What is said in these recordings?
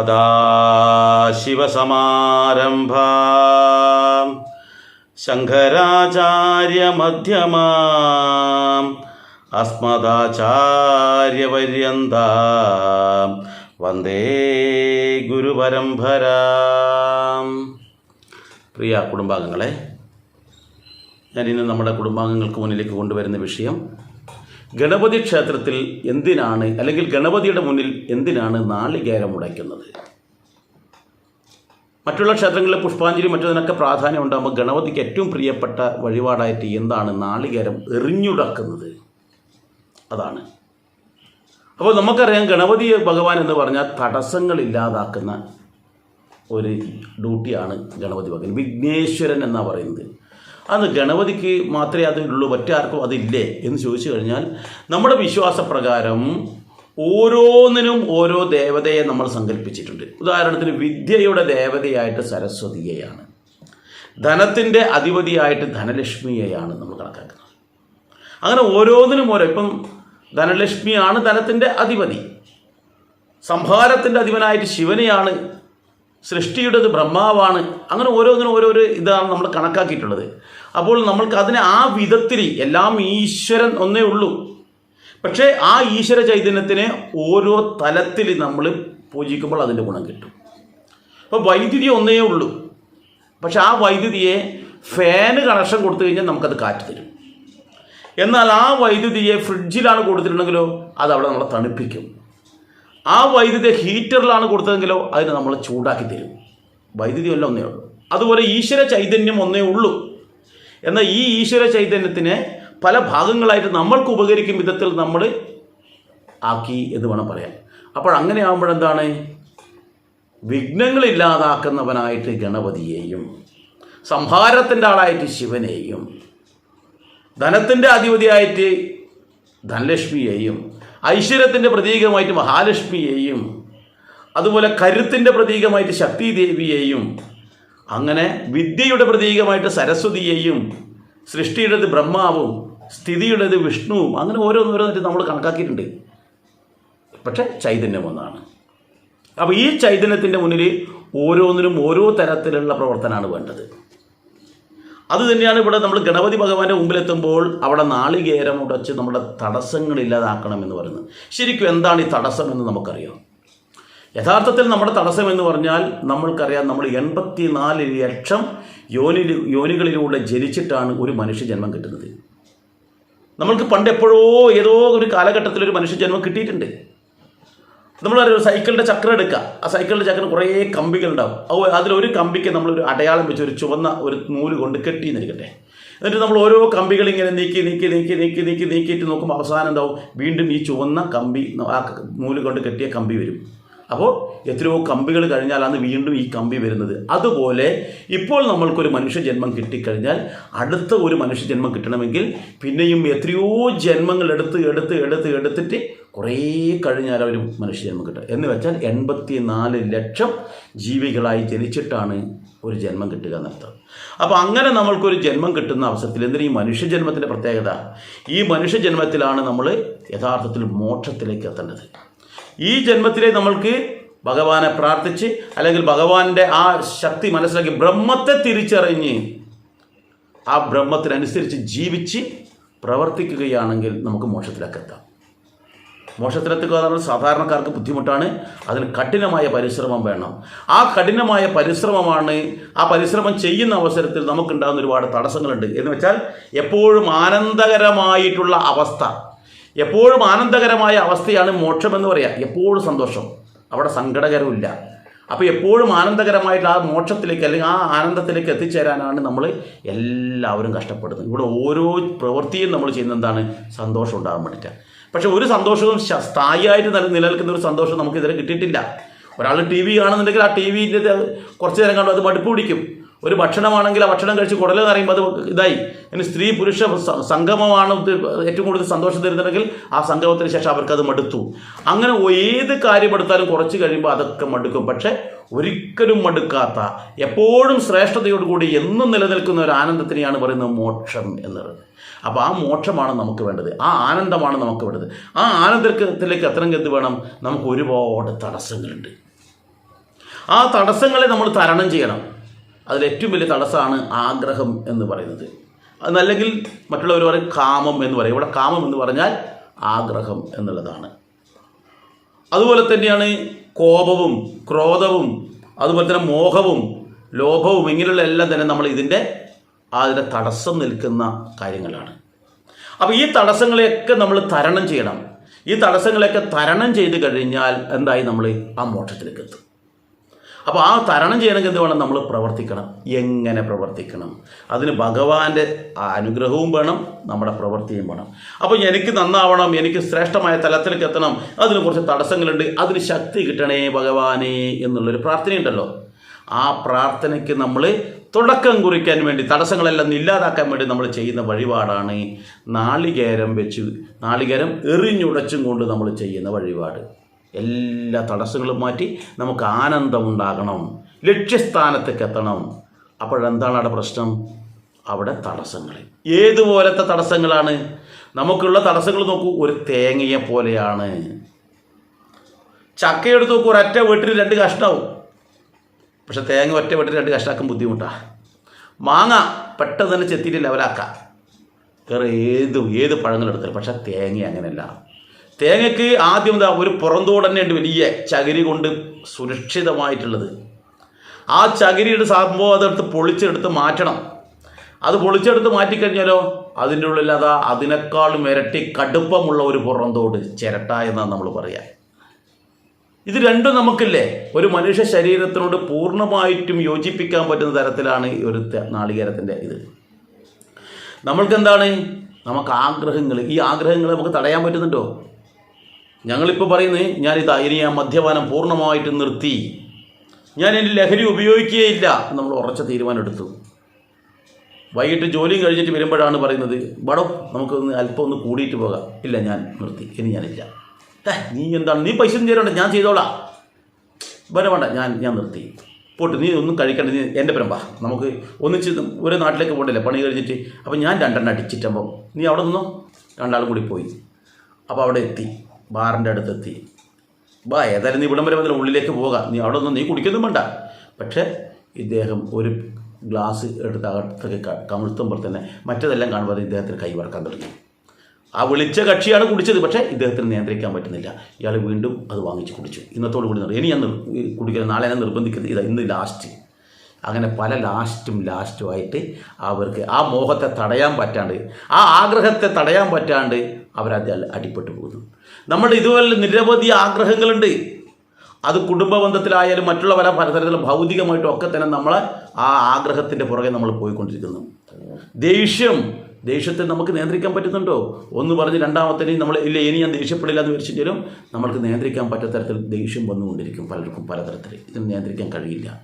സദാശിവസമാരംഭ ശങ്കരാചാര്യമധ്യമാം. അസ്മദാചാര്യപര്യന്ത. വന്ദേ ഗുരുപരമ്പര. പ്രിയ കുടുംബാംഗങ്ങളെ ഞാനിന്ന് നമ്മുടെ കുടുംബാംഗങ്ങൾക്ക് മുന്നിലേക്ക് കൊണ്ടുവരുന്ന വിഷയം ഗണപതി ക്ഷേത്രത്തിൽ എന്തിനാണ് അല്ലെങ്കിൽ ഗണപതിയുടെ മുന്നിൽ എന്തിനാണ് നാളികേരം ഉടയ്ക്കുന്നത്? മറ്റുള്ള ക്ഷേത്രങ്ങളിലെ പുഷ്പാഞ്ജലി മറ്റതിനൊക്കെ പ്രാധാന്യം ഉണ്ടാകുമ്പോൾ ഗണപതിക്ക് ഏറ്റവും പ്രിയപ്പെട്ട വഴിപാടായിട്ട് എന്താണ് നാളികേരം എറിഞ്ഞുടക്കുന്നത്? അതാണ്. അപ്പോൾ നമുക്കറിയാം ഗണപതി ഭഗവാൻ എന്ന് പറഞ്ഞാൽ തടസ്സങ്ങൾ ഇല്ലാതാക്കുന്ന ഒരു ഡ്യൂട്ടിയാണ് ഗണപതി ഭഗവാൻ. വിഘ്നേശ്വരൻ എന്നാണ് പറയുന്നത്. അത് ഗണപതിക്ക് മാത്രമേ അതിലുള്ളൂ മറ്റാർക്കും അതില്ലേ? എന്ന് ചോദിച്ചു കഴിഞ്ഞാൽ നമ്മുടെ വിശ്വാസപ്രകാരം ഓരോന്നിനും ഓരോ ദേവതയെ നമ്മൾ സങ്കല്പിച്ചിട്ടുണ്ട്. ഉദാഹരണത്തിന് വിദ്യയുടെ ദേവതയായിട്ട് സരസ്വതിയെയാണ്. ധനത്തിന്റെ അധിപതിയായിട്ട് ധനലക്ഷ്മിയെയാണ് നമ്മൾ കണക്കാക്കുന്നത്. അങ്ങനെ ഓരോന്നിനും ഓരോ ഇപ്പം ധനലക്ഷ്മിയാണ് ധനത്തിന്റെ അധിപതി. സംഹാരത്തിന്റെ അധിപനായിട്ട് ശിവനെയാണ് സൃഷ്ടിയുടേത് ബ്രഹ്മാവാണ്. അങ്ങനെ ഓരോന്നിനും ഓരോരോ ഇതാണ് നമ്മൾ കണക്കാക്കിയിട്ടുള്ളത്. അപ്പോൾ നമ്മൾക്ക് അതിനെ ആ വിധത്തിൽ എല്ലാം ഈശ്വരൻ ഒന്നേ ഉള്ളൂ. പക്ഷേ ആ ഈശ്വര ചൈതന്യത്തിനെ ഓരോ തലത്തിൽ നമ്മൾ പൂജിക്കുമ്പോൾ അതിന്റെ ഗുണം കിട്ടും. അപ്പോൾ വൈദ്യുതി ഒന്നേ ഉള്ളൂ. പക്ഷെ ആ വൈദ്യുതിയെ ഫാന് കണക്ഷൻ കൊടുത്തു കഴിഞ്ഞാൽ നമുക്കത് കാറ്റ് തരും. എന്നാൽ ആ വൈദ്യുതിയെ ഫ്രിഡ്ജിലാണ് കൊടുത്തിട്ടുണ്ടെങ്കിലോ അത് അവിടെ നമ്മളെ തണുപ്പിക്കും. ആ വൈദ്യുതി ഹീറ്ററിലാണ് കൊടുത്തതെങ്കിലോ അതിന് നമ്മൾ ചൂടാക്കി തരും. വൈദ്യുതി എല്ലാം ഒന്നേ ഉള്ളൂ. അതുപോലെ ഈശ്വര ചൈതന്യം ഒന്നേ ഉള്ളൂ. എന്നാൽ ഈ ഈശ്വര ചൈതന്യത്തിനെ പല ഭാഗങ്ങളായിട്ട് നമ്മൾക്ക് ഉപകരിക്കും വിധത്തിൽ നമ്മൾ ആക്കി എന്ന് വേണം പറയാൻ. അപ്പോൾ അങ്ങനെ ആകുമ്പോഴെന്താണ് വിഘ്നങ്ങളില്ലാതാക്കുന്നവനായിട്ട് ഗണപതിയെയും സംഹാരത്തിന്റെ ആളായിട്ട് ശിവനെയും ധനത്തിന്റെ അധിപതിയായിട്ട് ധനലക്ഷ്മിയെയും ഐശ്വര്യത്തിന്റെ പ്രതീകമായിട്ട് മഹാലക്ഷ്മിയെയും അതുപോലെ കരുത്തിന്റെ പ്രതീകമായിട്ട് ശക്തി ദേവിയെയും അങ്ങനെ വിദ്യയുടെ പ്രതീകമായിട്ട് സരസ്വതിയെയും സൃഷ്ടിയുടേത് ബ്രഹ്മാവും സ്ഥിതിയുടേത് വിഷ്ണുവും അങ്ങനെ ഓരോന്നോരോന്നിട്ട് നമ്മൾ കണക്കാക്കിയിട്ടുണ്ട്. പക്ഷേ ചൈതന്യം ഒന്നാണ്. അപ്പോൾ ഈ ചൈതന്യത്തിന്റെ മുന്നിൽ ഓരോന്നിനും ഓരോ തരത്തിലുള്ള പ്രവർത്തനമാണ് വേണ്ടത്. അത് തന്നെയാണ് ഇവിടെ നമ്മൾ ഗണപതി ഭഗവാന്റെ മുമ്പിലെത്തുമ്പോൾ അവിടെ നാളികേരം ഉടച്ച് നമ്മുടെ തടസ്സങ്ങൾ ഇല്ലാതാക്കണം എന്ന് പറയുന്നത്. ശരിക്കും എന്താണ് ഈ തടസ്സം എന്ന് നമുക്കറിയാം. യഥാർത്ഥത്തിൽ നമ്മുടെ തടസ്സം എന്ന് പറഞ്ഞാൽ നമ്മൾക്കറിയാം നമ്മൾ എൺപത്തി നാല് ലക്ഷം യോനി യോനികളിലൂടെ ജനിച്ചിട്ടാണ് ഒരു മനുഷ്യ ജന്മം കിട്ടുന്നത്. നമ്മൾക്ക് പണ്ട് എപ്പോഴോ ഏതോ ഒരു കാലഘട്ടത്തിൽ ഒരു മനുഷ്യ ജന്മം കിട്ടിയിട്ടുണ്ട്. നമ്മളൊരു സൈക്കിളിന്റെ ചക്രം എടുക്കുക. ആ സൈക്കിളിന്റെ ചക്രം കുറേ കമ്പികളുണ്ടാവും. അപ്പോൾ അതിലൊരു കമ്പിക്ക് നമ്മളൊരു അടയാളം വെച്ച് ഒരു ചുവന്ന ഒരു നൂൽ കൊണ്ട് കെട്ടി എന്നിരിക്കട്ടെ എന്നിട്ട് നമ്മൾ ഓരോ കമ്പികൾ ഇങ്ങനെ നീക്കി നീക്കി നീക്കി നീക്കി നീക്കി നീക്കിയിട്ട് നോക്കുമ്പോൾ അവസാനം ഉണ്ടാവും വീണ്ടും ഈ ചുവന്ന കമ്പി ആ നൂൽ കൊണ്ട് കെട്ടിയ കമ്പി വരും. അപ്പോൾ എത്രയോ കമ്പികൾ കഴിഞ്ഞാലാണ് വീണ്ടും ഈ കമ്പി വരുന്നത്. അതുപോലെ ഇപ്പോൾ നമ്മൾക്കൊരു മനുഷ്യജന്മം കിട്ടിക്കഴിഞ്ഞാൽ അടുത്ത ഒരു മനുഷ്യജന്മം കിട്ടണമെങ്കിൽ പിന്നെയും എത്രയോ ജന്മങ്ങൾ എടുത്ത് എടുത്ത് എടുത്ത് എടുത്തിട്ട് കുറേ കഴിഞ്ഞാൽ ഒരു മനുഷ്യജന്മം കിട്ടുക. എന്ന് വെച്ചാൽ എൺപത്തി നാല് ലക്ഷം ജീവികളായി ജനിച്ചിട്ടാണ് ഒരു ജന്മം കിട്ടുക എന്നർത്ഥം അപ്പോൾ അങ്ങനെ നമ്മൾക്കൊരു ജന്മം കിട്ടുന്ന അവസരത്തിൽ എന്തിനാ ഈ മനുഷ്യജന്മത്തിന്റെ പ്രത്യേകത? ഈ മനുഷ്യജന്മത്തിലാണ് നമ്മൾ യഥാർത്ഥത്തിൽ മോക്ഷത്തിലേക്ക് എത്തേണ്ടത്. ഈ ജന്മത്തിലെ നമ്മൾക്ക് ഭഗവാനെ പ്രാർത്ഥിച്ച് അല്ലെങ്കിൽ ഭഗവാന്റെ ആ ശക്തി മനസ്സിലാക്കി ബ്രഹ്മത്തെ തിരിച്ചറിഞ്ഞ് ആ ബ്രഹ്മത്തിനനുസരിച്ച് ജീവിച്ച് പ്രവർത്തിക്കുകയാണെങ്കിൽ നമുക്ക് മോക്ഷത്തിലേക്ക് എത്താം. മോക്ഷത്തിലെത്തുക പറഞ്ഞാൽ സാധാരണക്കാർക്ക് ബുദ്ധിമുട്ടാണ്. അതിന് കഠിനമായ പരിശ്രമം വേണം. ആ കഠിനമായ പരിശ്രമമാണ് ആ പരിശ്രമം ചെയ്യുന്ന അവസരത്തിൽ നമുക്കുണ്ടാകുന്ന ഒരുപാട് തടസ്സങ്ങളുണ്ട്. എന്ന് വെച്ചാൽ എപ്പോഴും ആനന്ദകരമായിട്ടുള്ള അവസ്ഥ. എപ്പോഴും ആനന്ദകരമായ അവസ്ഥയാണ് മോക്ഷം എന്ന് പറയാം. എപ്പോഴും സന്തോഷം. അവിടെ സങ്കടകരമില്ല അപ്പോൾ എപ്പോഴും ആനന്ദകരമായിട്ട് ആ മോക്ഷത്തിലേക്ക് അല്ലെങ്കിൽ ആ ആനന്ദത്തിലേക്ക് എത്തിച്ചേരാനാണ് നമ്മൾ എല്ലാവരും കഷ്ടപ്പെടുന്നത്. ഇവിടെ ഓരോ പ്രവൃത്തിയും നമ്മൾ ചെയ്യുന്ന എന്താണ്? സന്തോഷം ഉണ്ടാകാൻ വേണ്ടിയിട്ടാണ് പക്ഷെ ഒരു സന്തോഷവും സ്ഥായിയായിട്ട് നില നിലനിൽക്കുന്ന ഒരു സന്തോഷം നമുക്ക് ഇതുവരെ കിട്ടിയിട്ടില്ല. ഒരാൾ ടി വി കാണുന്നുണ്ടെങ്കിൽ ആ ടി വിന്റെ കുറച്ച് നേരം കണ്ടു അത് മടുപ്പ് പിടിക്കും. ഒരു ഭക്ഷണമാണെങ്കിൽ ആ ഭക്ഷണം കഴിച്ച് കുടലെന്ന് പറയുമ്പോൾ അത് ഇതായി. ഇനി സ്ത്രീ പുരുഷ സംഗമമാണ് ഏറ്റവും കൂടുതൽ സന്തോഷം തരുന്നുണ്ടെങ്കിൽ ആ സംഗമത്തിന് ശേഷം അവർക്ക് അത് മടുത്തു. അങ്ങനെ ഏത് കാര്യം എടുത്താലും കുറച്ച് കഴിയുമ്പോൾ അതൊക്കെ മടുക്കും. പക്ഷേ ഒരിക്കലും മടുക്കാത്ത എപ്പോഴും ശ്രേഷ്ഠതയോടുകൂടി എന്നും നിലനിൽക്കുന്ന ഒരു ആനന്ദത്തിനെയാണ് പറയുന്നത് മോക്ഷം എന്നുള്ളത് അപ്പോൾ ആ മോക്ഷമാണ് നമുക്ക് വേണ്ടത്. ആ ആനന്ദമാണ് നമുക്ക് വേണ്ടത്. ആ ആനന്ദത്തിലേക്ക് എത്രയും എന്ത് വേണം? നമുക്ക് ഒരുപാട് തടസ്സങ്ങളുണ്ട്. ആ തടസ്സങ്ങളെ നമ്മൾ തരണം ചെയ്യണം. അതിൽ ഏറ്റവും വലിയ തടസ്സമാണ് ആഗ്രഹം എന്ന് പറയുന്നത്. അതല്ലെങ്കിൽ മറ്റുള്ളവർ പറയും കാമം എന്ന് പറയും. ഇവിടെ കാമം എന്ന് പറഞ്ഞാൽ ആഗ്രഹം എന്നുള്ളതാണ്. അതുപോലെ തന്നെയാണ് കോപവും ക്രോധവും അതുപോലെ തന്നെ മോഹവും ലോഭവും ഇങ്ങനെയുള്ള എല്ലാം തന്നെ നമ്മൾ ഇതിന്റെ അതിന്റെ തടസ്സം നിൽക്കുന്ന കാര്യങ്ങളാണ്. അപ്പോൾ ഈ തടസ്സങ്ങളെയൊക്കെ നമ്മൾ തരണം ചെയ്യണം. ഈ തടസ്സങ്ങളെയൊക്കെ തരണം ചെയ്ത് കഴിഞ്ഞാൽ എന്തായി നമ്മൾ ആ മോക്ഷത്തിലേക്ക് എത്തും. അപ്പോൾ ആ തരണം ചെയ്യണമെങ്കിൽ എന്ത് വേണം? നമ്മൾ പ്രവർത്തിക്കണം. എങ്ങനെ പ്രവർത്തിക്കണം? അതിന് ഭഗവാന്റെ അനുഗ്രഹവും വേണം നമ്മുടെ പ്രവൃത്തിയും വേണം. അപ്പോൾ എനിക്ക് നന്നാവണം എനിക്ക് ശ്രേഷ്ഠമായ തലത്തിലേക്ക് എത്തണം അതിന് കുറച്ച് തടസ്സങ്ങളുണ്ട് അതിന് ശക്തി കിട്ടണേ ഭഗവാനേ എന്നുള്ളൊരു പ്രാർത്ഥനയുണ്ടല്ലോ. ആ പ്രാർത്ഥനയ്ക്ക് നമ്മൾ തുടക്കം കുറിക്കാൻ വേണ്ടി തടസ്സങ്ങളെല്ലാം ഇല്ലാതാക്കാൻ വേണ്ടി നമ്മൾ ചെയ്യുന്ന വഴിപാടാണ് നാളികേരം വെച്ച് നാളികേരം എറിഞ്ഞുടച്ചും കൊണ്ട് നമ്മൾ ചെയ്യുന്ന വഴിപാട്. എല്ലാ തടസ്സങ്ങളും മാറ്റി നമുക്ക് ആനന്ദം ഉണ്ടാകണം ലക്ഷ്യസ്ഥാനത്തേക്ക് എത്തണം. അപ്പോഴെന്താണ് അവിടെ പ്രശ്നം? അവിടെ തടസ്സങ്ങൾ. ഏതുപോലത്തെ തടസ്സങ്ങളാണ്? നമുക്കുള്ള തടസ്സങ്ങൾ നോക്കൂ ഒരു തേങ്ങയെ പോലെയാണ്. ചക്കയെടുത്ത് നോക്കൂ ഒരൊറ്റ വീട്ടിൽ രണ്ട് കഷ്ണമാവും പക്ഷെ തേങ്ങ ഒറ്റ വെട്ടി രണ്ട് കഷ്ടാക്കും ബുദ്ധിമുട്ടാണ് മാങ്ങ പെട്ടെന്ന് തന്നെ ചെത്തിയിട്ട് ലെവലാക്കാം. വേറെ ഏതും ഏത് പഴങ്ങളെടുത്താലും പക്ഷേ തേങ്ങ അങ്ങനെയല്ല. തേങ്ങയ്ക്ക് ആദ്യം എന്താ ഒരു പുറന്തോട് തന്നെ ഉണ്ട് വലിയ ചകിരി കൊണ്ട് സുരക്ഷിതമായിട്ടുള്ളത്. ആ ചകിരിയുടെ സംഭവം അതെടുത്ത് പൊളിച്ചെടുത്ത് മാറ്റണം. അത് പൊളിച്ചെടുത്ത് മാറ്റിക്കഴിഞ്ഞാലോ അതിന്റെ ഉള്ളിൽ അതാ അതിനേക്കാളും ഇരട്ടി കടുപ്പമുള്ള ഒരു പുറന്തോട് ചിരട്ട എന്നാണ് നമ്മൾ പറയുക ഇത് രണ്ടും നമുക്കില്ലേ ഒരു മനുഷ്യ ശരീരത്തിനോട് പൂർണമായിട്ടും യോജിപ്പിക്കാൻ പറ്റുന്ന തരത്തിലാണ് ഈ ഒരു നാളികേരത്തിന്റെ ഇത്. നമ്മൾക്ക് എന്താണ് നമുക്ക് ആഗ്രഹങ്ങൾ. ഈ ആഗ്രഹങ്ങൾ നമുക്ക് തടയാൻ പറ്റുന്നുണ്ടോ? ഞങ്ങളിപ്പോൾ പറയുന്നത് ഞാനിതാ ഇനി ആ മദ്യപാനം പൂർണമായിട്ടും നിർത്തി. ഞാൻ എന്റെ ലഹരി ഉപയോഗിക്കുകയില്ല നമ്മൾ ഉറച്ച തീരുമാനം എടുത്തു വൈകിട്ട് ജോലിയും കഴിഞ്ഞിട്ട് വരുമ്പോഴാണ് പറയുന്നത് ബടോ നമുക്കൊന്ന് അല്പം ഒന്ന് കൂടിയിട്ട് പോകാം. ഇല്ല ഞാൻ നിർത്തി. ഇനി ഞാനില്ല. നീ എന്താണ്? നീ പൈസ തരണ്ട ഞാൻ ചെയ്തോളാം. വേണ്ട വേണ്ട ഞാൻ ഞാൻ നിർത്തി. പോട്ട് നീ ഒന്നും കഴിക്കണ്ട നീ എന്റെ പരമ്പാ. നമുക്ക് ഒന്നിച്ച് ഒരു നാട്ടിലേക്ക് പോകണ്ടല്ലേ? പണി കഴിഞ്ഞിട്ട്. അപ്പം ഞാൻ രണ്ടെണ്ണം അടിച്ചിട്ടപ്പം നീ അവിടെ നിന്നോ? രണ്ടാളും കൂടി പോയി. അപ്പോൾ അവിടെ എത്തി. ബാറിന്റെ അടുത്തെത്തി ബാ ഏതായാലും നീ ഇവിടം വരെ വന്നില്ല. ഉള്ളിലേക്ക് പോകാം. നീ അവിടെ നിന്ന്? നീ കുടിക്കൊന്നും വേണ്ട. പക്ഷേ ഇദ്ദേഹം ഒരു ഗ്ലാസ് എടുത്ത് അകത്തേക്ക് കമിഴ്ത്തുമ്പോൾ തന്നെ മറ്റതെല്ലാം കാണുമ്പോൾ ഇദ്ദേഹത്തിന് കൈ വറക്കാൻ തുടങ്ങി. ആ വിളിച്ച കക്ഷിയാണ് കുടിച്ചത്. പക്ഷേ ഇദ്ദേഹത്തിന് നിയന്ത്രിക്കാൻ പറ്റുന്നില്ല. ഇയാൾ വീണ്ടും അത് വാങ്ങിച്ച് കുടിച്ചു. ഇന്നത്തോട് കൂടി നിർത്തി ഇനി ഞാൻ കുടിക്കുന്നത് നാളെ ഞാൻ നിർബന്ധിക്കുന്നത് ഇതാ ഇന്ന് ലാസ്റ്റ് അങ്ങനെ പല ലാസ്റ്റും ലാസ്റ്റുമായിട്ട് അവർക്ക് ആ മോഹത്തെ തടയാൻ പറ്റാണ്ട് ആ ആഗ്രഹത്തെ തടയാൻ പറ്റാണ്ട് അവരത് അടിപ്പെട്ടു പോകുന്നു. നമ്മുടെ ഇതുപോലെ നിരവധി ആഗ്രഹങ്ങളുണ്ട്. അത് കുടുംബ ബന്ധത്തിലായാലും മറ്റുള്ള പല പലതരത്തിലും ഭൗതികമായിട്ടും ഒക്കെ തന്നെ നമ്മളെ ആ ആഗ്രഹത്തിന്റെ പുറകെ നമ്മൾ പോയിക്കൊണ്ടിരിക്കുന്നു. ദേഷ്യം ദേഷ്യത്തെ നമുക്ക് നിയന്ത്രിക്കാൻ പറ്റുന്നുണ്ടോ? ഒന്ന് പറഞ്ഞ് രണ്ടാമത്തേന് നമ്മൾ ഇല്ല ഇനി ഞാൻ ദേഷ്യപ്പെടില്ല എന്ന് വിചാരിച്ചെങ്കിലും നമ്മൾക്ക് നിയന്ത്രിക്കാൻ പറ്റാത്ത തരത്തിൽ ദേഷ്യം വന്നുകൊണ്ടിരിക്കും പലർക്കും പലതരത്തിൽ. ഇതിന് നിയന്ത്രിക്കാൻ കഴിയില്ല.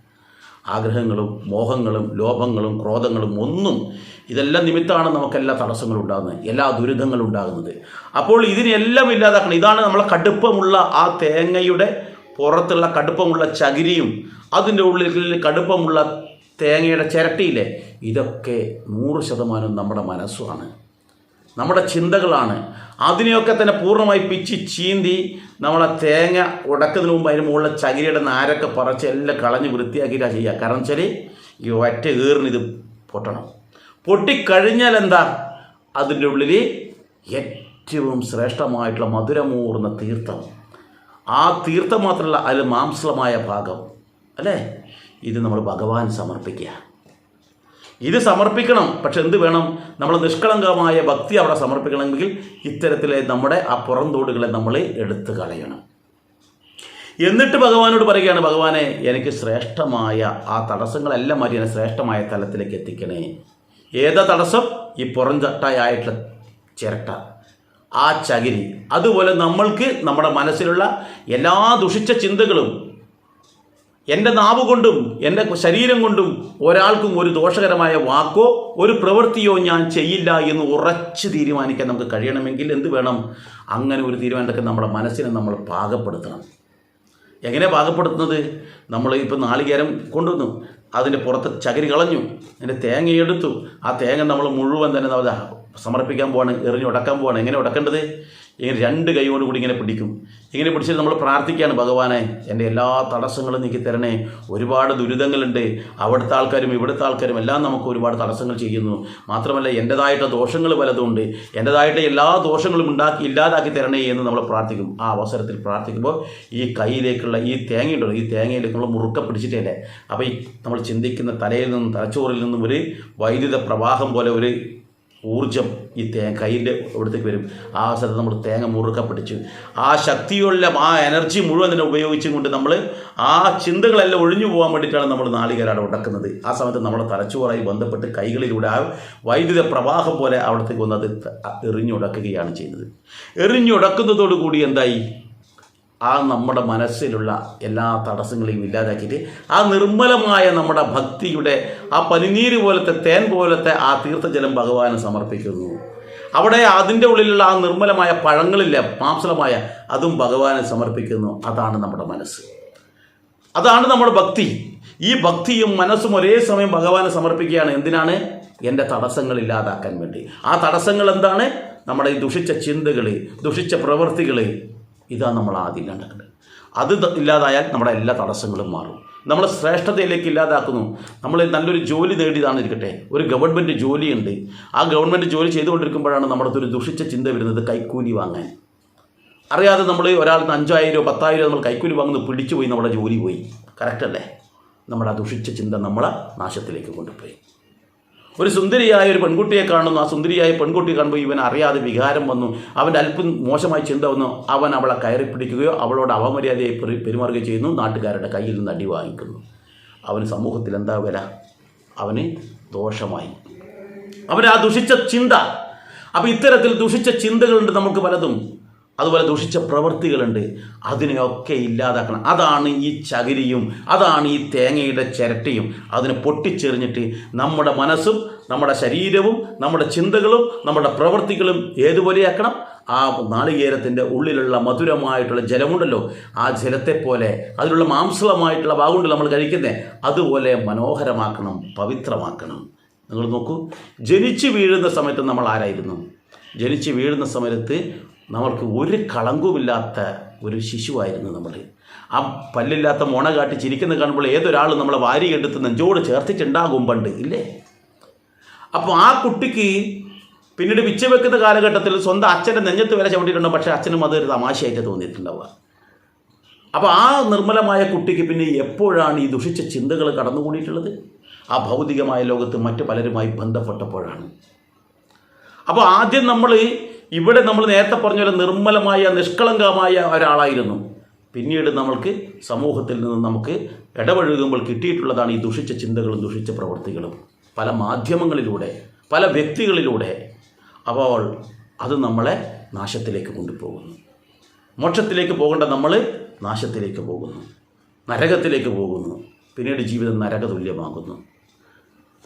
ആഗ്രഹങ്ങളും മോഹങ്ങളും ലോഭങ്ങളും ക്രോധങ്ങളും ഒന്നും ഇതെല്ലാം നിമിത്തമാണ് നമുക്കെല്ലാ തടസ്സങ്ങളും ഉണ്ടാകുന്നത് എല്ലാ ദുരിതങ്ങളും ഉണ്ടാകുന്നത്. അപ്പോൾ ഇതിനെല്ലാം ഇല്ലാതാക്കണം. ഇതാണ് നമ്മളെ കടുപ്പമുള്ള ആ തേങ്ങയുടെ പുറത്തുള്ള കടുപ്പമുള്ള ചകിരിയും അതിന്റെ ഉള്ളിൽ കടുപ്പമുള്ള തേങ്ങയുടെ ചിരട്ടിയില്ലേ? ഇതൊക്കെ നൂറ് ശതമാനം നമ്മുടെ മനസ്സുമാണ്. നമ്മുടെ ചിന്തകളാണ്. അതിനെയൊക്കെ തന്നെ പൂർണമായി പിച്ച് ചീന്തി നമ്മളെ തേങ്ങ ഉടക്കുന്നതിന് മുമ്പ് അതിന് മുകളിലെ ചകിരിയുടെ നാരൊക്കെ പറച്ച് എല്ലാം കളഞ്ഞ് വൃത്തിയാക്കിയിട്ടാണ് ചെയ്യുക. കാരണം വെച്ചാൽ ഈ ഒറ്റ ഏറിന് ഇത് പൊട്ടണം. പൊട്ടിക്കഴിഞ്ഞാൽ എന്താ? അതിന്റെ ഉള്ളിൽ ഏറ്റവും ശ്രേഷ്ഠമായിട്ടുള്ള മധുരമൂർന്ന തീർത്ഥം. ആ തീർത്ഥം മാത്രമല്ല അതിൽ മാംസമായ ഭാഗം. അല്ലേ? ഇത് നമ്മൾ ഭഗവാൻ സമർപ്പിക്കുക. ഇത് സമർപ്പിക്കണം പക്ഷെ എന്ത് വേണം? നമ്മൾ നിഷ്കളങ്കമായ ഭക്തി അവിടെ സമർപ്പിക്കണമെങ്കിൽ ഇത്തരത്തിലെ നമ്മുടെ ആ പുറന്തോടുകളെ നമ്മൾ എടുത്തു കളയണം. എന്നിട്ട് ഭഗവാനോട് പറയുകയാണ് ഭഗവാനെ എനിക്ക് ശ്രേഷ്ഠമായ ആ തടസ്സങ്ങളെല്ലാം മാറ്റി എന്നെ ശ്രേഷ്ഠമായ തലത്തിലേക്ക് എത്തിക്കണേ. ഏതാ തടസ്സം? ഈ പുറം ചട്ടായിട്ടുള്ള ചിരട്ട ആ ചകിരി. അതുപോലെ നമ്മൾക്ക് നമ്മുടെ മനസ്സിലുള്ള എല്ലാ ദുഷിച്ച ചിന്തകളും എന്റെ നാവ് കൊണ്ടും എന്റെ ശരീരം കൊണ്ടും ഒരാൾക്കും ഒരു ദോഷകരമായ വാക്കോ ഒരു പ്രവൃത്തിയോ ഞാൻ ചെയ്യില്ല എന്ന് ഉറച്ച് തീരുമാനിക്കാൻ നമുക്ക് കഴിയണമെങ്കിൽ എന്ത് വേണം? അങ്ങനെ ഒരു തീരുമാനമൊക്കെ നമ്മുടെ മനസ്സിനെ നമ്മൾ പാകപ്പെടുത്തണം. എങ്ങനെ പാകപ്പെടുത്തുന്നത്? നമ്മൾ ഇപ്പോൾ നാളികേരം കൊണ്ടുവന്നു. അതിന്റെ പുറത്ത് ചകിരി കളഞ്ഞു. അതിന്റെ തേങ്ങ എടുത്തു. ആ തേങ്ങ നമ്മൾ മുഴുവൻ തന്നെ നമ്മൾ സമർപ്പിക്കാൻ പോവാണ് എറിഞ്ഞ് ഉടക്കാൻ പോവാണ്. എങ്ങനെ ഉടക്കേണ്ടത്? ഇങ്ങനെ രണ്ട് കൈയോടുകൂടി കൂടി ഇങ്ങനെ പിടിക്കും. ഇങ്ങനെ പിടിച്ചിട്ട് നമ്മൾ പ്രാർത്ഥിക്കുകയാണ് ഭഗവാനെ എന്റെ എല്ലാ തടസ്സങ്ങളും നീക്കി തരണേ. ഒരുപാട് ദുരിതങ്ങളുണ്ട്. അവിടുത്തെ ആൾക്കാരും ഇവിടുത്തെ ആൾക്കാരും എല്ലാം നമുക്ക് ഒരുപാട് തടസ്സങ്ങൾ ചെയ്യുന്നു. മാത്രമല്ല എന്റെതായിട്ട് ദോഷങ്ങൾ വലതുണ്ട് എന്റെതായിട്ട് എല്ലാ ദോഷങ്ങളും ഉണ്ടാക്കി ഇല്ലാതാക്കി തരണേ എന്ന് നമ്മൾ പ്രാർത്ഥിക്കും. ആ അവസരത്തിൽ പ്രാർത്ഥിക്കുമ്പോൾ ഈ കൈയിലേക്കുള്ള ഈ തേങ്ങയുണ്ടല്ലോ ഈ തേങ്ങയിലേക്കുള്ള മുറുക്ക പിടിച്ചിട്ടല്ലേ അപ്പോൾ ഈ നമ്മൾ ചിന്തിക്കുന്ന തലയിൽ നിന്നും തലച്ചോറിൽ നിന്നും ഒരു വൈദ്യുത പ്രവാഹം പോലെ ഒരു ഊർജം ഈ തേ കയ്യിന്റെ ഇവിടത്തേക്ക് വരും. ആ സ്ഥലത്ത് നമ്മൾ തേങ്ങ മുറുക്ക പിടിച്ച് ആ ശക്തിയുള്ള ആ എനർജി മുഴുവൻ തന്നെ ഉപയോഗിച്ചും കൊണ്ട് നമ്മൾ ആ ചിന്തകളെല്ലാം ഒഴിഞ്ഞു പോകാൻ വേണ്ടിയിട്ടാണ് നമ്മൾ നാളികേരാട് ഉടക്കുന്നത് ആ സമയത്ത് നമ്മുടെ തലച്ചോറായി ബന്ധപ്പെട്ട് കൈകളിലൂടെ ആ വൈദ്യുത പ്രവാഹം പോലെ അവിടത്തേക്ക് വന്നത് എറിഞ്ഞുടക്കുകയാണ് ചെയ്യുന്നത്. എറിഞ്ഞുടക്കുന്നതോടു കൂടി എന്തായി? ആ നമ്മുടെ മനസ്സിലുള്ള എല്ലാ തടസ്സങ്ങളെയും ഇല്ലാതാക്കിയിട്ട് ആ നിർമ്മലമായ നമ്മുടെ ഭക്തിയുടെ ആ പനിനീര് പോലത്തെ തേൻ പോലത്തെ ആ തീർത്ഥജലം ഭഗവാന് സമർപ്പിക്കുന്നു. അവിടെ അതിന്റെ ഉള്ളിലുള്ള ആ നിർമ്മലമായ പഴങ്ങളില്ല മാംസമായ അതും ഭഗവാന് സമർപ്പിക്കുന്നു. അതാണ് നമ്മുടെ മനസ്സ്. അതാണ് നമ്മുടെ ഭക്തി. ഈ ഭക്തിയും മനസ്സും ഒരേ സമയം ഭഗവാന് സമർപ്പിക്കുകയാണ്. എന്തിനാണ്? എന്റെ തടസ്സങ്ങൾ ഇല്ലാതാക്കാൻ വേണ്ടി. ആ തടസ്സങ്ങൾ എന്താണ്? നമ്മുടെ ഈ ദുഷിച്ച ചിന്തകൾ ദുഷിച്ച പ്രവൃത്തികൾ ഇതാണ് നമ്മൾ ആദ്യം കണ്ടത്. അത് ഇല്ലാതായാൽ നമ്മുടെ എല്ലാ തടസ്സങ്ങളും മാറും. നമ്മളെ ശ്രേഷ്ഠതയിലേക്ക് ഇല്ലാതാക്കുന്നു. നമ്മൾ നല്ലൊരു ജോലി നേടിയതാണ് ഇരിക്കട്ടെ. ഒരു ഗവൺമെന്റ് ജോലിയുണ്ട്. ആ ഗവൺമെന്റ് ജോലി ചെയ്തുകൊണ്ടിരിക്കുമ്പോഴാണ് നമ്മുടെ ഒരു ദുഷിച്ച ചിന്ത വരുന്നത് കൈക്കൂലി വാങ്ങാൻ. അറിയാതെ നമ്മൾ ഒരാൾക്ക് അഞ്ചായിരോ പത്തായിരോ നമ്മൾ കൈക്കൂലി വാങ്ങുന്നു പിടിച്ചു പോയി നമ്മുടെ ജോലി പോയി. കറക്റ്റ് അല്ലേ? നമ്മുടെ ആ ദുഷിച്ച ചിന്ത നമ്മളെ നാശത്തിലേക്ക് കൊണ്ടുപോയി. ഒരു സുന്ദരിയായ ഒരു പെൺകുട്ടിയെ കാണുന്നു. ആ സുന്ദരിയായ പെൺകുട്ടി കാണുമ്പോൾ ഇവൻ അറിയാതെ വികാരം വന്നു. അവന്റെ അല്പം മോശമായി ചിന്ത വന്നു. അവൻ അവളെ കയറി പിടിക്കുകയോ അവളോട് അപമര്യാദയായി പെരു- പെരുമാറുകയോ ചെയ്യുന്നു. നാട്ടുകാരുടെ കയ്യിൽ നിന്ന് അടി വാങ്ങിക്കുന്നു. അവന് സമൂഹത്തിൽ എന്താ വില? അവന് ദോഷമായി. അവൻ ആ ദുഷിച്ച ചിന്ത. അപ്പോൾ ഇത്തരത്തിൽ ദുഷിച്ച ചിന്തകളുണ്ട് നമുക്ക് പലതും. അതുപോലെ ദുഷിച്ച പ്രവൃത്തികളുണ്ട്. അതിനെയൊക്കെ ഇല്ലാതാക്കണം. അതാണ് ഈ ചകിരിയും അതാണ് ഈ തേങ്ങയുടെ ചിരട്ടയും. അതിനെ പൊട്ടിച്ചെറിഞ്ഞിട്ട് നമ്മുടെ മനസ്സും നമ്മുടെ ശരീരവും നമ്മുടെ ചിന്തകളും നമ്മുടെ പ്രവൃത്തികളും ഏതുപോലെയാക്കണം? ആ നാളികേരത്തിന്റെ ഉള്ളിലുള്ള മധുരമായിട്ടുള്ള ജലമുണ്ടല്ലോ. ആ ജലത്തെ പോലെ അതിലുള്ള മാംസളമായിട്ടുള്ള ഭാഗമുണ്ട് നമ്മൾ കഴിക്കുന്നത് അതുപോലെ മനോഹരമാക്കണം പവിത്രമാക്കണം. നിങ്ങൾ നോക്കൂ. ജനിച്ചു വീഴുന്ന സമയത്ത് നമ്മൾ ആരായിരുന്നു? ജനിച്ച് വീഴുന്ന സമയത്ത് നമ്മൾക്ക് ഒരു കളങ്കവുമില്ലാത്ത ഒരു ശിശുവായിരുന്നു നമ്മൾ. ആ പല്ലില്ലാത്ത മുണ കാട്ടി ചിരിക്കുന്ന കാണുമ്പോൾ ഏതൊരാളും നമ്മളെ വാരി എടുത്ത് നെഞ്ചോട് ചേർത്തിട്ടുണ്ടാകും പണ്ട് ഇല്ലേ? അപ്പോൾ ആ കുട്ടിക്ക് പിന്നീട് പിച്ച വെക്കുന്ന കാലഘട്ടത്തിൽ സ്വന്തം അച്ഛന്റെ നെഞ്ഞത്ത് വില ചവിട്ടിയിട്ടുണ്ടോ പക്ഷേ അച്ഛനും അതൊരു തമാശയായിട്ട് തോന്നിയിട്ടുണ്ടാവുക. അപ്പോൾ ആ നിർമ്മലമായ കുട്ടിക്ക് പിന്നെ എപ്പോഴാണ് ഈ ദുഷിച്ച ചിന്തകൾ കടന്നുകൂടിയിട്ടുള്ളത്? ആ ഭൗതികമായ ലോകത്ത് മറ്റു പലരുമായി ബന്ധപ്പെട്ടപ്പോഴാണ്. അപ്പോൾ ആദ്യം നമ്മൾ ഇവിടെ നമ്മൾ നേരത്തെ പറഞ്ഞ പോലെ നിർമ്മലമായ നിഷ്കളങ്കമായ ഒരാളായിരുന്നു. പിന്നീട് നമ്മൾക്ക് സമൂഹത്തിൽ നിന്ന് നമുക്ക് ഇടപഴകുമ്പോൾ കിട്ടിയിട്ടുള്ളതാണ് ഈ ദുഷിച്ച ചിന്തകളും ദുഷിച്ച പ്രവൃത്തികളും. പല മാധ്യമങ്ങളിലൂടെ പല വ്യക്തികളിലൂടെ അപ്പോൾ അത് നമ്മളെ നാശത്തിലേക്ക് കൊണ്ടുപോകുന്നു. മോക്ഷത്തിലേക്ക് പോകേണ്ട നമ്മൾ നാശത്തിലേക്ക് പോകുന്നു. നരകത്തിലേക്ക് പോകുന്നു. പിന്നീട് ജീവിതം നരകതുല്യമാകുന്നു.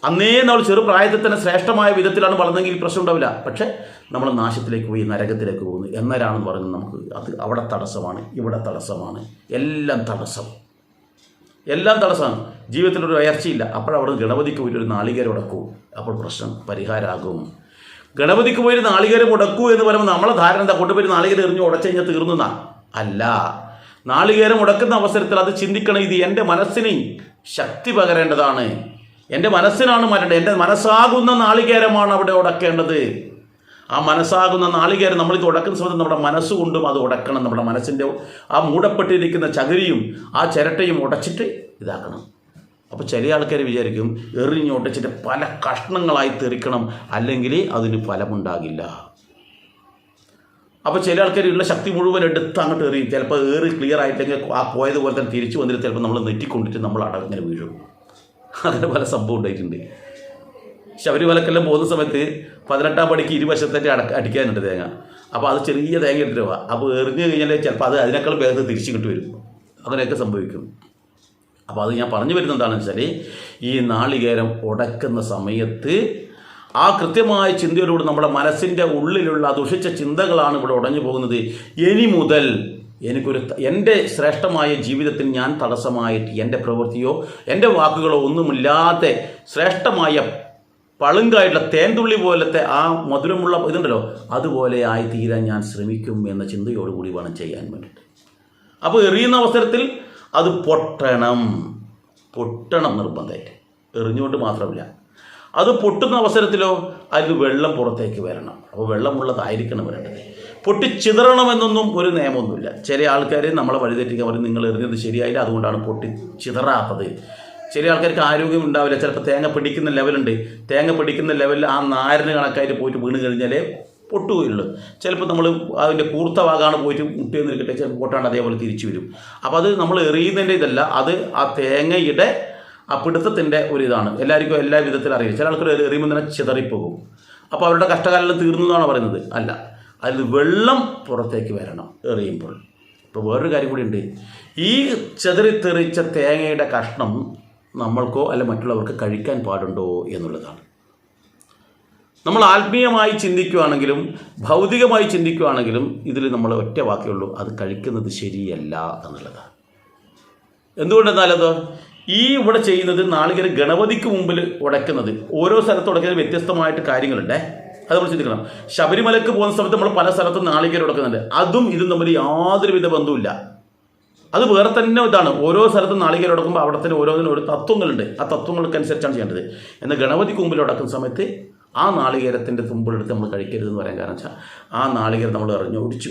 അന്നേ നമ്മൾ ചെറുപ്രായത്തിൽ തന്നെ ശ്രേഷ്ഠമായ വിധത്തിലാണ് വളർന്നെങ്കിൽ പ്രശ്നം ഉണ്ടാവില്ല. പക്ഷേ നമ്മൾ നാശത്തിലേക്ക് പോയി നരകത്തിലേക്ക് പോകുന്നു. എന്നരാണെന്ന് പറയുന്നത് നമുക്ക് അത് അവിടെ തടസ്സമാണ് ഇവിടെ തടസ്സമാണ്. എല്ലാം തടസ്സം. എല്ലാം തടസ്സമാണ്. ജീവിതത്തിലൊരു ഉയർച്ചയില്ല. അപ്പോഴവിടെ ഗണപതിക്ക് പോയി ഒരു നാളികേരം ഉടക്കൂ അപ്പോൾ പ്രശ്നം പരിഹാരമാകും ഗണപതിക്ക് പോയി നാളികേരം ഉടക്കൂ എന്ന് പറയുമ്പോൾ നമ്മളെ ധാരണ എന്താ? കൊണ്ടുപോയി നാളികേരം എറിഞ്ഞ് ഉടച്ചു കഴിഞ്ഞാൽ തീർന്നുന്നാ? അല്ല. നാളികേരം ഉടക്കുന്ന അവസരത്തിൽ അത് ചിന്തിക്കണം. ഇത് എന്റെ മനസ്സിന് ശക്തി പകരേണ്ടതാണ്. എന്റെ മനസ്സിനാണ് മാറ്റേണ്ടത്. എന്റെ മനസ്സാകുന്ന നാളികേരമാണ് അവിടെ ഉടക്കേണ്ടത്. ആ മനസ്സാകുന്ന നാളികേരം നമ്മളിത് ഉടക്കുന്ന സമയത്ത് നമ്മുടെ മനസ്സുകൊണ്ടും അത് ഉടക്കണം. നമ്മുടെ മനസ്സിന്റെ ആ മൂടപ്പെട്ടിരിക്കുന്ന ചകിരിയും ആ ചിരട്ടയും ഉടച്ചിട്ട് ഇതാക്കണം. അപ്പോൾ ചില ആൾക്കാർ വിചാരിക്കും എറിഞ്ഞ് ഉടച്ചിട്ട് പല കഷ്ണങ്ങളായി തെറിക്കണം. അല്ലെങ്കിൽ അതിന് ഫലമുണ്ടാകില്ല. അപ്പോൾ ചില ആൾക്കാർ ഉള്ള ശക്തി മുഴുവൻ എടുത്ത് അങ്ങോട്ട് എറിയും. ചിലപ്പോൾ ഏറി ക്ലിയർ ആയിട്ടെങ്കിൽ ആ പോയതുപോലെ തന്നെ തിരിച്ചു വന്നിട്ട് ചിലപ്പോൾ നമ്മൾ നെറ്റിക്കൊണ്ടിട്ട് നമ്മൾ അടങ്ങനെ വീഴും. അങ്ങനെ പല സംഭവം ഉണ്ടായിട്ടുണ്ട്. ശബരിമലക്കെല്ലാം പോകുന്ന സമയത്ത് പതിനെട്ടാം പടിക്ക് ഇരുവശത്തേക്ക് അട അടിക്കാനുണ്ട് തേങ്ങ. അപ്പോൾ അത് ചെറിയ തേങ്ങ എടുത്തിട്ട് പോവാം അപ്പോൾ എറിഞ്ഞു കഴിഞ്ഞാൽ ചിലപ്പോൾ അത് അതിനേക്കാൾ വേഗത്തിൽ തിരിച്ചു കിട്ടി വരും. അങ്ങനെയൊക്കെ സംഭവിക്കും. അപ്പോൾ അത് ഞാൻ പറഞ്ഞു വരുന്നത് എന്താണെന്ന് വെച്ചാൽ ഈ നാളികേരം ഉടക്കുന്ന സമയത്ത് ആ കൃത്യമായ ചിന്തയോടുകൂടി നമ്മുടെ മനസ്സിന്റെ ഉള്ളിലുള്ള ദുഷിച്ച ചിന്തകളാണ് ഇവിടെ ഉടഞ്ഞു പോകുന്നത്. ഇനി മുതൽ എനിക്കൊരു എന്റെ ശ്രേഷ്ഠമായ ജീവിതത്തിൽ ഞാൻ തടസ്സമായിട്ട് എന്റെ പ്രവൃത്തിയോ എന്റെ വാക്കുകളോ ഒന്നുമില്ലാതെ ശ്രേഷ്ഠമായ പളുങ്കായിട്ടുള്ള തേൻതുള്ളി പോലത്തെ ആ മധുരമുള്ള ഇതുണ്ടല്ലോ അതുപോലെ ആയി തീരാൻ ഞാൻ ശ്രമിക്കും എന്ന ചിന്തയോടുകൂടി വേണം ചെയ്യാൻ വേണ്ടിയിട്ട്. അപ്പോൾ എറിയുന്ന അവസരത്തിൽ അത് പൊട്ടണം. പൊട്ടണം നിർബന്ധമായിട്ട്. എറിഞ്ഞുകൊണ്ട് മാത്രമല്ല. അത് പൊട്ടുന്ന അവസരത്തിലോ അതിൽ വെള്ളം പുറത്തേക്ക് വരണം. അപ്പോൾ വെള്ളമുള്ളതായിരിക്കണം വരേണ്ടത്. പൊട്ടി ചിതറണമെന്നൊന്നും ഒരു നിയമമൊന്നുമില്ല. ചില ആൾക്കാർ നമ്മളെ വഴിതെറ്റിക്കാൻ പറയും നിങ്ങൾ എറിഞ്ഞത് ശരിയായില്ല അതുകൊണ്ടാണ് പൊട്ടിച്ചിതറാത്തത്. ചില ആൾക്കാർക്ക് ആരോഗ്യം ഉണ്ടാവില്ല. ചിലപ്പോൾ തേങ്ങ പിടിക്കുന്ന ലെവലുണ്ട്. തേങ്ങ പിടിക്കുന്ന ലെവലിൽ ആ നാരിന് കണക്കായിട്ട് പോയിട്ട് വീണ് കഴിഞ്ഞാൽ പൊട്ടുകയുള്ളൂ. ചിലപ്പോൾ നമ്മൾ അതിന്റെ കൂർത്ത ഭാഗമാണ് പോയിട്ട് മുട്ടിയെന്ന് നിൽക്കട്ടെ ചിലപ്പോൾ പൊട്ടാണ്ട് അതേപോലെ തിരിച്ചു വരും. അപ്പോൾ അത് നമ്മൾ എറിയുന്നതിന്റെ ഇതല്ല അത് ആ തേങ്ങയുടെ ആ പിടുത്തത്തിന്റെ ഒരു ഇതാണ്. എല്ലാവർക്കും എല്ലാ വിധത്തിലും അറിയാം. ചില ആൾക്കാർ എറിയുമ്പോൾ തന്നെ ചിതറിപ്പോകും. അപ്പോൾ അവരുടെ കഷ്ടകാലം തീർന്നു എന്നാണ് പറയുന്നത്. അല്ല. അതിൽ വെള്ളം പുറത്തേക്ക് വരണം എറിയുമ്പോൾ. ഇപ്പോൾ വേറൊരു കാര്യം കൂടി ഉണ്ട്. ഈ ചെതറിത്തെറിച്ച തേങ്ങയുടെ കഷ്ണം നമ്മൾക്കോ അല്ല മറ്റുള്ളവർക്ക് കഴിക്കാൻ പാടുണ്ടോ എന്നുള്ളതാണ്. നമ്മൾ ആത്മീയമായി ചിന്തിക്കുകയാണെങ്കിലും ഭൗതികമായി ചിന്തിക്കുകയാണെങ്കിലും ഇതിൽ നമ്മൾ ഒറ്റ വാക്കേ ഉള്ളൂ അത് കഴിക്കുന്നത് ശരിയല്ല എന്നുള്ളതാണ്. എന്തുകൊണ്ടെന്നാലത് ഈ ഇവിടെ ചെയ്യുന്നത് നാളികേര ഗണപതിക്ക് മുമ്പിൽ ഉടയ്ക്കുന്നത് ഓരോ സ്ഥലത്ത് ഉടക്കുന്നത് വ്യത്യസ്തമായിട്ട് കാര്യങ്ങളുണ്ടേ. അത് നമ്മൾ ചിന്തിക്കണം. ശബരിമലക്ക് പോകുന്ന സമയത്ത് നമ്മൾ പല സ്ഥലത്തും നാളികേരം എടുക്കുന്നുണ്ട്. അതും ഇതും തമ്മിൽ യാതൊരുവിധ ബന്ധവുമില്ല. അത് വേറെ തന്നെ ഇതാണ്. ഓരോ സ്ഥലത്തും നാളികേരം എടുക്കുമ്പോൾ അവിടെ തന്നെ ഓരോന്നിനും ഒരു തത്വങ്ങളുണ്ട്. ആ തത്വങ്ങൾക്കനുസരിച്ചാണ് ചെയ്യേണ്ടത്. എന്നാൽ ഗണപതിക്ക് മുമ്പിൽ ഉടക്കുന്ന സമയത്ത് ആ നാളികേരത്തിന്റെ തുമ്പിലെടുത്ത് നമ്മൾ കഴിക്കരുതെന്ന് പറയാൻ കാരണം വെച്ചാൽ ആ നാളികേരം നമ്മൾ എറിഞ്ഞൊടിച്ചു.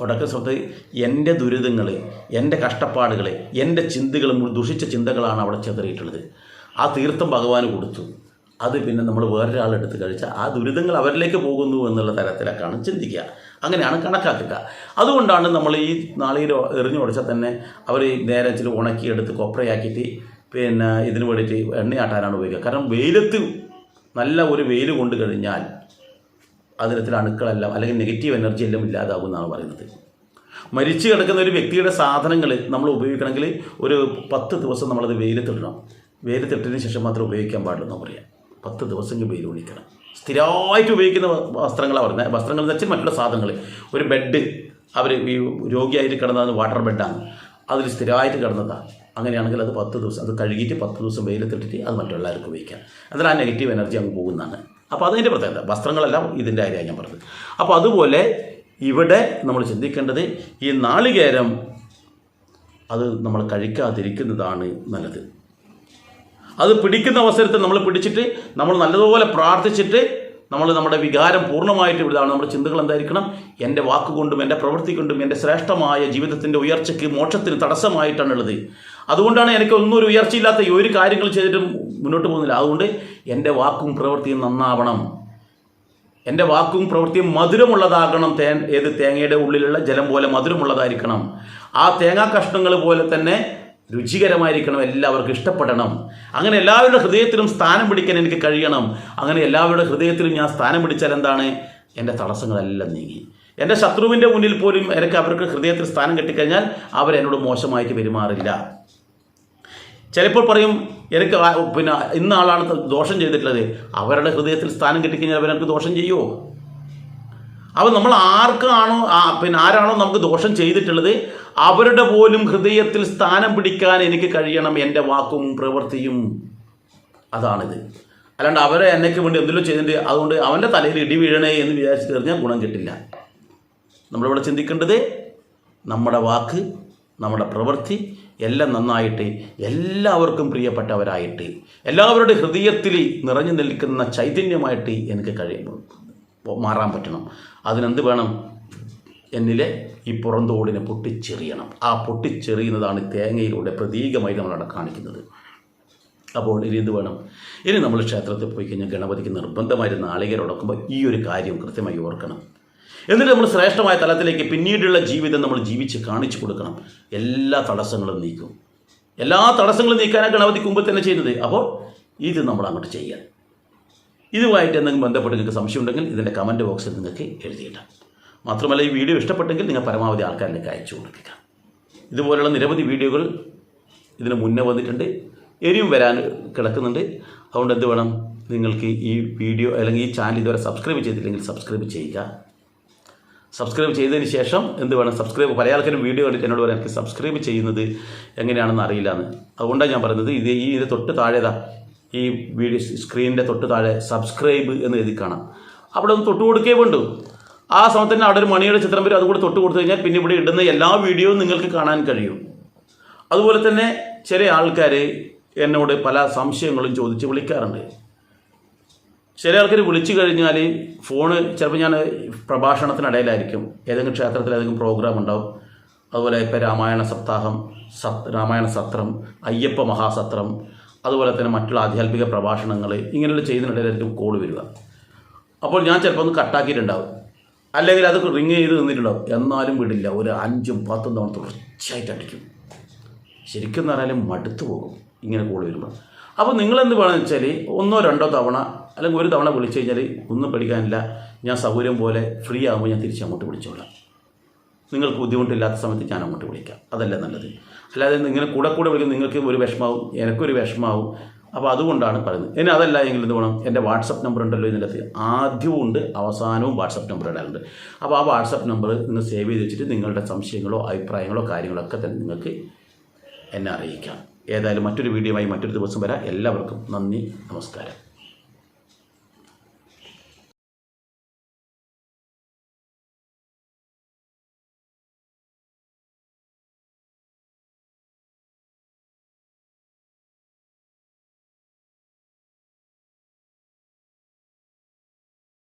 ഉടക്ക സ്വത്ത് എന്റെ ദുരിതങ്ങൾ എന്റെ കഷ്ടപ്പാടുകൾ എന്റെ ചിന്തകൾ ദുഷിച്ച ചിന്തകളാണ് അവിടെ ചെതറിയിട്ടുള്ളത്. ആ തീർത്ഥം ഭഗവാന് കൊടുത്തു. അത് പിന്നെ നമ്മൾ വേറൊരാളെടുത്ത് കഴിച്ചാൽ ആ ദുരിതങ്ങൾ അവരിലേക്ക് പോകുന്നു എന്നുള്ള തരത്തിലൊക്കെയാണ് ചിന്തിക്കുക. അങ്ങനെയാണ് കണക്കാക്കുക. അതുകൊണ്ടാണ് നമ്മൾ ഈ നാളികേരം എറിഞ്ഞു ഉടച്ചാൽ തന്നെ അവർ നേരെ ഇച്ചിരി ഉണക്കിയെടുത്ത് കൊപ്രയാക്കിയിട്ട് പിന്നെ ഇതിന് വേണ്ടിയിട്ട് എണ്ണയാട്ടാനാണ് ഉപയോഗിക്കുക. കാരണം വെയിലത്ത് നല്ല ഒരു വെയിൽ കൊണ്ട് കഴിഞ്ഞാൽ അതിനത്തിൽ അണുക്കളെല്ലാം അല്ലെങ്കിൽ നെഗറ്റീവ് എനർജി എല്ലാം ഇല്ലാതാകും എന്നാണ് പറയുന്നത്. മരിച്ചു കിടക്കുന്ന ഒരു വ്യക്തിയുടെ സാധനങ്ങൾ നമ്മൾ ഉപയോഗിക്കണമെങ്കിൽ ഒരു പത്ത് ദിവസം നമ്മളത് വെയിലത്തിടണം. വെയിലത്തിട്ടതിന് ശേഷം മാത്രമേ ഉപയോഗിക്കാൻ പാടുള്ളൂ എന്ന് പറയാം. പത്ത് ദിവസം വെയിൽ ഒഴിക്കണം സ്ഥിരമായിട്ട് ഉപയോഗിക്കുന്ന വസ്ത്രങ്ങളാണ് പറയുന്നത് വസ്ത്രങ്ങൾ എന്ന് വെച്ചാൽ മറ്റുള്ള സാധനങ്ങൾ. ഒരു ബെഡ് അവർ ഈ രോഗിയായിട്ട് കിടന്നതാണ് വാട്ടർ ബെഡാണ് അതിൽ സ്ഥിരമായിട്ട് കിടന്നതാണ് അങ്ങനെയാണെങ്കിൽ അത് പത്ത് ദിവസം അത് കഴുകിയിട്ട് പത്ത് ദിവസം വെയിലത്തിട്ടിട്ട് അത് മറ്റുള്ളവർക്ക് ഉപയോഗിക്കാം. എന്നാൽ ആ നെഗറ്റീവ് എനർജി അങ്ങ് പോകുന്നതാണ്. അപ്പോൾ അതിന്റെ പ്രത്യേകത വസ്ത്രങ്ങളെല്ലാം ഇതിന്റെ കാര്യമാണ് ഞാൻ പറഞ്ഞത്. അപ്പോൾ അതുപോലെ ഇവിടെ നമ്മൾ ചിന്തിക്കേണ്ടത് ഈ നാളികേരം അത് നമ്മൾ കഴിക്കാതിരിക്കുന്നതാണ് നല്ലത്. അത് പിടിക്കുന്ന അവസരത്തിൽ നമ്മൾ പിടിച്ചിട്ട് നമ്മൾ നല്ലതുപോലെ പ്രാർത്ഥിച്ചിട്ട് നമ്മൾ നമ്മുടെ വികാരം പൂർണമായിട്ട് ഇതാണ് നമ്മുടെ ചിന്തകൾ എന്തായിരിക്കണം? എന്റെ വാക്കുകൊണ്ടും എന്റെ പ്രവൃത്തി കൊണ്ടും എന്റെ ശ്രേഷ്ഠമായ ജീവിതത്തിന്റെ ഉയർച്ചയ്ക്ക് മോക്ഷത്തിന് തടസ്സമായിട്ടാണുള്ളത്. അതുകൊണ്ടാണ് എനിക്ക് ഒന്നും ഒരു ഉയർച്ചയില്ലാത്ത ഒരു കാര്യങ്ങൾ ചെയ്തിട്ടും മുന്നോട്ട് പോകുന്നില്ല. അതുകൊണ്ട് എന്റെ വാക്കും പ്രവൃത്തിയും നന്നാവണം. എന്റെ വാക്കും പ്രവൃത്തിയും മധുരമുള്ളതാകണം. തേ ഏത് തേങ്ങയുടെ ഉള്ളിലുള്ള ജലം പോലെ മധുരമുള്ളതായിരിക്കണം. ആ തേങ്ങാ കഷ്ണങ്ങൾ പോലെ തന്നെ രുചികരമായിരിക്കണം എല്ലാവർക്കും ഇഷ്ടപ്പെടണം. അങ്ങനെ എല്ലാവരുടെ ഹൃദയത്തിലും സ്ഥാനം പിടിക്കാൻ എനിക്ക് കഴിയണം. അങ്ങനെ എല്ലാവരുടെ ഹൃദയത്തിലും ഞാൻ സ്ഥാനം പിടിച്ചാൽ എന്താണ്? എന്റെ തടസ്സങ്ങളെല്ലാം നീങ്ങി. എന്റെ ശത്രുവിന്റെ മുന്നിൽ പോലും എനിക്ക് അവർക്ക് ഹൃദയത്തിൽ സ്ഥാനം കിട്ടിക്കഴിഞ്ഞാൽ അവരെന്നോട് മോശമായിട്ട് പെരുമാറില്ല. ചിലപ്പോൾ പറയും എനിക്ക് പിന്നെ ഇന്ന ആളാണ് ദോഷം ചെയ്തിട്ടുള്ളത്. അവരുടെ ഹൃദയത്തിൽ സ്ഥാനം കിട്ടിക്കഴിഞ്ഞാൽ അവരെനിക്ക് ദോഷം ചെയ്യുമോ അപ്പോൾ നമ്മൾ ആർക്കാണോ പിന്നെ ആരാണോ നമുക്ക് ദോഷം ചെയ്തിട്ടുള്ളത് അവരുടെ പോലും ഹൃദയത്തിൽ സ്ഥാനം പിടിക്കാൻ എനിക്ക് കഴിയണം എന്റെ വാക്കും പ്രവൃത്തിയും അതാണിത്. അല്ലാണ്ട് അവരെ എന്നേക്ക് വേണ്ടി എന്തെങ്കിലും ചെയ്തിട്ട് അതുകൊണ്ട് അവന്റെ തലയിൽ ഇടി വീഴണേ എന്ന് വിചാരിച്ചു തീർന്നാൽ ഗുണം കിട്ടില്ല. നമ്മളിവിടെ ചിന്തിക്കേണ്ടത് നമ്മുടെ വാക്ക് നമ്മുടെ പ്രവൃത്തി എല്ലാം നന്നായിട്ട് എല്ലാവർക്കും പ്രിയപ്പെട്ടവരായിട്ട് എല്ലാവരുടെ ഹൃദയത്തിൽ നിറഞ്ഞു നിൽക്കുന്ന ചൈതന്യമായിട്ട് എനിക്ക് കഴിയും മാറാൻ പറ്റണം. അതിനെന്ത് വേണം? എന്നിലെ ഈ പുറന്തോടിനെ പൊട്ടിച്ചെറിയണം. ആ പൊട്ടിച്ചെറിയുന്നതാണ് തേങ്ങയിലൂടെ പ്രതീകമായി നമ്മളവിടെ കാണിക്കുന്നത്. അപ്പോൾ ഇനി എന്ത് വേണം? ഇനി നമ്മൾ ക്ഷേത്രത്തിൽ പോയി കഴിഞ്ഞാൽ ഗണപതിക്ക് നിർബന്ധമായിട്ട് നാളികേരോടൊക്കുമ്പോൾ ഈ ഒരു കാര്യം കൃത്യമായി ഓർക്കണം. എന്നിട്ട് നമ്മൾ ശ്രേഷ്ഠമായ തലത്തിലേക്ക് പിന്നീടുള്ള ജീവിതം നമ്മൾ ജീവിച്ച് കാണിച്ചു കൊടുക്കണം. എല്ലാ തടസ്സങ്ങളും നീക്കും. എല്ലാ തടസ്സങ്ങളും നീക്കാനാണ് ഗണപതിക്ക് മുമ്പ് തന്നെ ചെയ്യുന്നത്. അപ്പോൾ ഇത് നമ്മൾ അങ്ങോട്ട് ചെയ്യാം ഇതുമായിട്ട് എന്തെങ്കിലും ബന്ധപ്പെട്ട് നിങ്ങൾക്ക് സംശയം ഉണ്ടെങ്കിൽ ഇതിന്റെ കമന്റ് ബോക്സിൽ നിങ്ങൾക്ക് എഴുതിയിടാം. മാത്രമല്ല ഈ വീഡിയോ ഇഷ്ടപ്പെട്ടെങ്കിൽ നിങ്ങൾ പരമാവധി ആൾക്കാരിലേക്ക് അയച്ചു കൊടുക്കുക. ഇതുപോലുള്ള നിരവധി വീഡിയോകൾ ഇതിന് മുന്നേ വന്നിട്ടുണ്ട്. ഇനിയും വരാൻ കിടക്കുന്നുണ്ട്. അതുകൊണ്ട് എന്ത് വേണം? നിങ്ങൾക്ക് ഈ വീഡിയോ അല്ലെങ്കിൽ ഈ ചാനൽ ഇതുവരെ സബ്സ്ക്രൈബ് ചെയ്തിട്ടില്ലെങ്കിൽ സബ്സ്ക്രൈബ് ചെയ്യുക. സബ്സ്ക്രൈബ് ചെയ്തതിന് ശേഷം എന്ത് വേണം? സബ്സ്ക്രൈബ് പല ആൾക്കാരും വീഡിയോ കണ്ടിട്ട് എന്നോട് പറയാം എനിക്ക് സബ്സ്ക്രൈബ് ചെയ്യുന്നത് എങ്ങനെയാണെന്ന് അറിയില്ല എന്ന്. അതുകൊണ്ടാണ് ഞാൻ പറയുന്നത് ഇത് ഈ തൊട്ട് താഴേതാ ഈ വീഡിയോ സ്ക്രീനിന്റെ തൊട്ട് താഴെ സബ്സ്ക്രൈബ് എന്ന് എഴുതി കാണാം. അവിടെ ഒന്ന് തൊട്ട് കൊടുക്കേ വേണ്ടു. ആ സമയത്ത് തന്നെ അവിടെ ഒരു മണിയുടെ ചിത്രം വരും. അതുകൂടെ തൊട്ട് കൊടുത്തു കഴിഞ്ഞാൽ പിന്നെ ഇവിടെ ഇടുന്ന എല്ലാ വീഡിയോയും നിങ്ങൾക്ക് കാണാൻ കഴിയും. അതുപോലെ തന്നെ ചില ആൾക്കാർ എന്നോട് പല സംശയങ്ങളും ചോദിച്ച് വിളിക്കാറുണ്ട്. ചില ആൾക്കാർ വിളിച്ചു കഴിഞ്ഞാൽ ഫോണ് ചിലപ്പോൾ ഞാൻ പ്രഭാഷണത്തിനിടയിലായിരിക്കും. ഏതെങ്കിലും ക്ഷേത്രത്തിൽ ഏതെങ്കിലും പ്രോഗ്രാം ഉണ്ടാവും. അതുപോലെ ഇപ്പോൾ രാമായണ സപ്താഹം സത് രാമായണ സത്രം അയ്യപ്പ മഹാസത്രം അതുപോലെ തന്നെ മറ്റുള്ള ആധ്യാത്മിക പ്രഭാഷണങ്ങൾ ഇങ്ങനെയുള്ള ചെയ്യുന്നതിനിടയിലായിരിക്കും കോൾ വരിക. അപ്പോൾ ഞാൻ ചിലപ്പോൾ ഒന്ന് കട്ടാക്കിയിട്ടുണ്ടാവും അല്ലെങ്കിൽ അത് റിങ് ചെയ്ത് നിന്നിട്ടുണ്ടാവും. എന്നാലും വിടില്ല. ഒരു അഞ്ചും പത്തും തവണ തുടർച്ചയായിട്ട് അടിക്കും. ശരിക്കും പറഞ്ഞാൽ മടുത്തു പോകും ഇങ്ങനെ കോൾ വരുമ്പോൾ അപ്പോൾ നിങ്ങളെന്ത് വേണമെന്ന് വെച്ചാൽ ഒന്നോ രണ്ടോ തവണ അല്ലെങ്കിൽ ഒരു തവണ വിളിച്ചു കഴിഞ്ഞാൽ ഒന്നും പഠിക്കാനില്ല ഞാൻ സൗകര്യം പോലെ ഫ്രീ ആകുമ്പോൾ ഞാൻ തിരിച്ച് അങ്ങോട്ട് വിളിച്ചോളാം. നിങ്ങൾക്ക് ബുദ്ധിമുട്ടില്ലാത്ത സമയത്ത് ഞാൻ അങ്ങോട്ട് വിളിക്കാം. അതല്ലേ നല്ലത്. അല്ലാതെ ഇങ്ങനെ കൂടെ കൂടെ വിളിക്കും നിങ്ങൾക്ക് ഒരു വിഷമാവും എനിക്കൊരു വിഷമാവും അപ്പോൾ അതുകൊണ്ടാണ് പറയുന്നത്. ഇനി അതല്ല എങ്കിൽ എന്ത് വേണം? എന്റെ വാട്സപ്പ് നമ്പർ ഉണ്ടല്ലോ ഇതിനകത്ത്. ആദ്യവും ഉണ്ട് അവസാനവും വാട്സപ്പ് നമ്പർ ഇടാറുണ്ട് അപ്പോൾ ആ വാട്സപ്പ് നമ്പർ നിങ്ങൾ സേവ് ചെയ്ത് വെച്ചിട്ട് നിങ്ങളുടെ സംശയങ്ങളോ അഭിപ്രായങ്ങളോ കാര്യങ്ങളോ ഒക്കെ തന്നെ നിങ്ങൾക്ക് എന്നെ അറിയിക്കാം. ഏതായാലും മറ്റൊരു വീഡിയോയുമായി മറ്റൊരു ദിവസം വരാം. എല്ലാവർക്കും നന്ദി നമസ്കാരം.